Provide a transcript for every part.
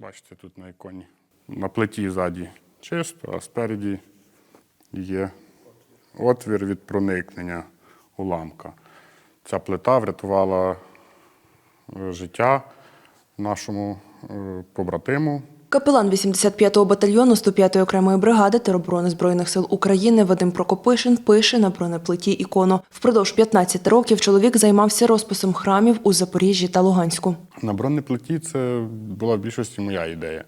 Бачите, тут на іконі. На плиті ззаді чисто, а спереді є отвір від проникнення уламка. Ця плита врятувала е, життя нашому е, побратиму. Капелан 85-го батальйону 105-ї окремої бригади тероборони Збройних сил України Вадим Прокопишин пише на бронеплиті ікону. Впродовж 15 років чоловік займався розписом храмів у Запоріжжі та Луганську. На бронеплиті це була в більшості моя ідея,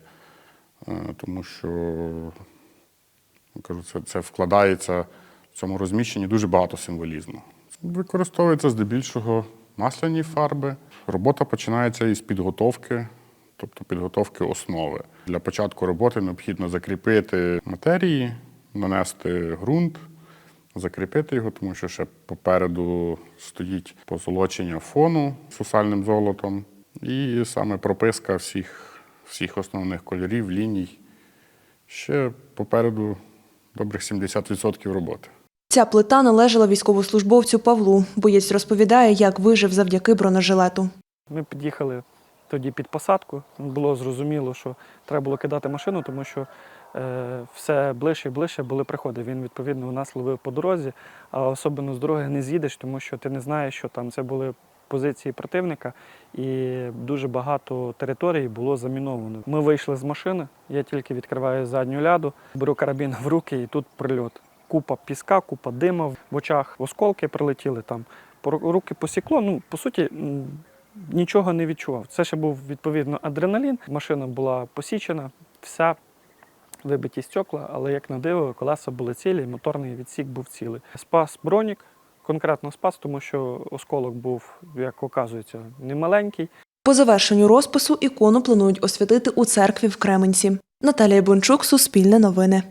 Е, тому що кажу, це, це вкладається в цьому розміщенні дуже багато символізму. Використовується здебільшого масляні фарби. Робота починається із підготовки, тобто підготовки основи. Для початку роботи необхідно закріпити матерії, нанести ґрунт, закріпити його, тому що ще попереду стоїть позолочення фону сусальним золотом і саме прописка всіх, всіх основних кольорів, ліній. Ще попереду добрих 70% роботи. Ця плита належала військовослужбовцю Павлу. Боєць розповідає, як вижив завдяки бронежилету. Ми під'їхали тоді під посадку. Було зрозуміло, що треба було кидати машину, тому що е, все ближче і ближче були приходи. Він відповідно у нас ловив по дорозі, а особливо з дороги не з'їдеш, тому що ти не знаєш, що там це були позиції противника, і дуже багато територій було заміновано. Ми вийшли з машини, я тільки відкриваю задню ляду, беру карабін в руки, і тут прильот. Купа піска, купа дима в очах, осколки прилетіли там. Руки посікло. Ну, по суті, нічого не відчував. Це ще був відповідно адреналін. Машина була посічена, вся вибиті стекла, але як на диво, колеса були цілі, моторний відсік був цілий. Спас бронік, конкретно спас, тому що осколок був, як оказується, немаленький. По завершенню розпису ікону планують освятити у церкві в Кременці. Наталія Бончук, Суспільне новини.